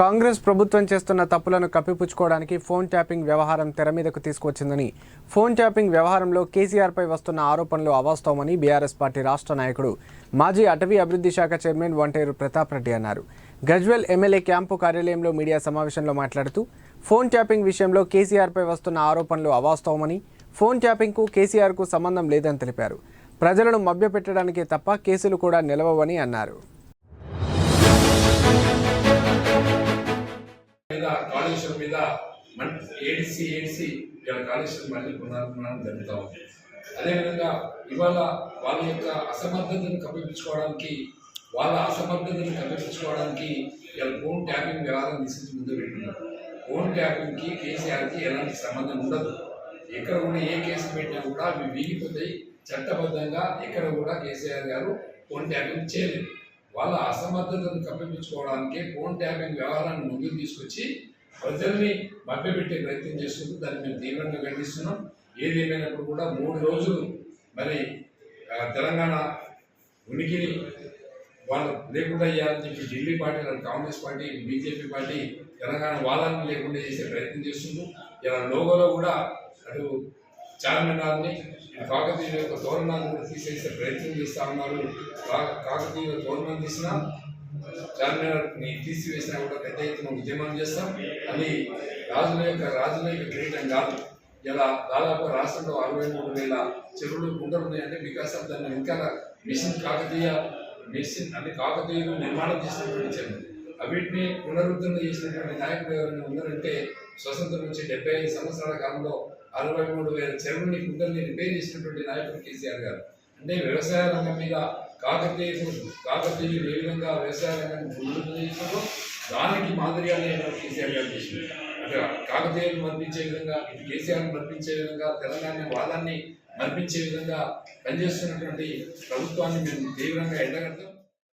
కాంగ్రెస్ ప్రభుత్వం చేస్తున్న తప్పులను కప్పిపుచ్చుకోవడానికి ఫోన్ ట్యాపింగ్ వ్యవహారం తెర మీదకు తీసుకొచ్చిందని ఫోన్ ట్యాపింగ్ వ్యవహారంలో కేసీఆర్పై వస్తున్న ఆరోపణలు అవాస్తవమని బీఆర్ఎస్ పార్టీ రాష్ట్ర నాయకుడు మాజీ అటవీ అభివృద్ధి శాఖ చైర్మన్ వంటేరు ప్రతాప్ రెడ్డి అన్నారు. గజ్వెల్ ఎమ్మెల్యే క్యాంపు కార్యాలయంలో మీడియా సమావేశంలో మాట్లాడుతూ ఫోన్ ట్యాపింగ్ విషయంలో కేసీఆర్పై వస్తున్న ఆరోపణలు అవాస్తవమని ఫోన్ ట్యాపింగ్కు కేసీఆర్కు సంబంధం లేదని తెలిపారు. ప్రజలను మభ్యపెట్టడానికే తప్ప కేసులు కూడా నిలవవని అన్నారు. మీద కాళేశ్వరం మీద ఏడిసి ఏడిసి ఇలా కాళేశ్వరం మళ్ళీ పునర్నిర్మాణం జరుగుతూ ఉంది. అదేవిధంగా ఇవాళ వాళ్ళ యొక్క అసమర్థతను కప్పించుకోవడానికి వాళ్ళ అసమర్థతను కప్పిపుచ్చుకోవడానికి ఇలా ఫోన్ ట్యాపింగ్ వ్యవహారం తీసుకుని ముందు పెట్టినారు. ఫోన్ ట్యాపింగ్కి కేసీఆర్కి ఎలాంటి సంబంధం ఉండదు. ఎక్కడ కూడా ఏ కేసు పెట్టినా కూడా అవి వీగిపోతాయి. చట్టబద్ధంగా ఎక్కడ కూడా కేసీఆర్ గారు ఫోన్ ట్యాపింగ్ చేయలేదు. వాళ్ళ అసమర్థతను కప్పిపుచ్చుకోవడానికి ఫోన్ ట్యాపింగ్ వ్యవహారాన్ని ముందుకు తీసుకొచ్చి ప్రజల్ని మభ్యపెట్టే ప్రయత్నం చేస్తుంది. దాన్ని మేము తీవ్రంగా ఖండిస్తున్నాం. ఏది కూడా మూడు రోజులు మరి తెలంగాణ ఉనికిని వాళ్ళు లేకుండా చేయాలని చెప్పి Delhi party Congress party BJP party Telangana వాదాన్ని లేకుండా చేసే ప్రయత్నం చేస్తుంది. ఇలా లోగోలో కూడా అటు చార్మినార్ని కాకతీయుల యొక్క తోరణాన్ని కూడా తీసేసే ప్రయత్నం చేస్తా ఉన్నారు. కాకతీయుల కాకతీయ తోరణం తీసినా చార్మినార్ని తీసివేసినా కూడా పెద్ద ఎత్తున ఉద్యమం చేస్తాం. అది రాజుల యొక్క రాజుల యొక్క కిరీటం కాదు. ఇలా దాదాపు రాష్ట్రంలో అరవై మూడు వేల చెరువులు గుంటలు ఉన్నాయంటే బికాస్ ఆఫ్ దాన్ని ఇంకా మిషన్ కాకతీయ మిషన్ అంటే కాకతీయులు నిర్మాణం చేసినటువంటి చెరువులు అవిటిని పునరుద్ధరణ చేసినటువంటి నాయకుడు ఎవరైనా ఉన్నారంటే స్వతంత్రం నుంచి డెబ్బై ఐదు సంవత్సరాల కాలంలో అరవై మూడు వేల చెరువుని కుండల్ని రిపేర్ చేసినటువంటి నాయకుడు కేసీఆర్ గారు. అంటే వ్యవసాయ రంగం మీద కాకతీయులు కాకతీయులు ఏ విధంగా వ్యవసాయ రంగాన్ని అభివృద్ధి చేసినారో దానికి మాదిరిగానే కేసీఆర్ గారు చేసింది. అంటే కాకతీయులు మర్పించే విధంగా ఇటు కేసీఆర్ మర్పించే విధంగా తెలంగాణ వాదాన్ని మర్పించే విధంగా పనిచేస్తున్నటువంటి ప్రభుత్వాన్ని మేము తీవ్రంగా ఎండగడతాం.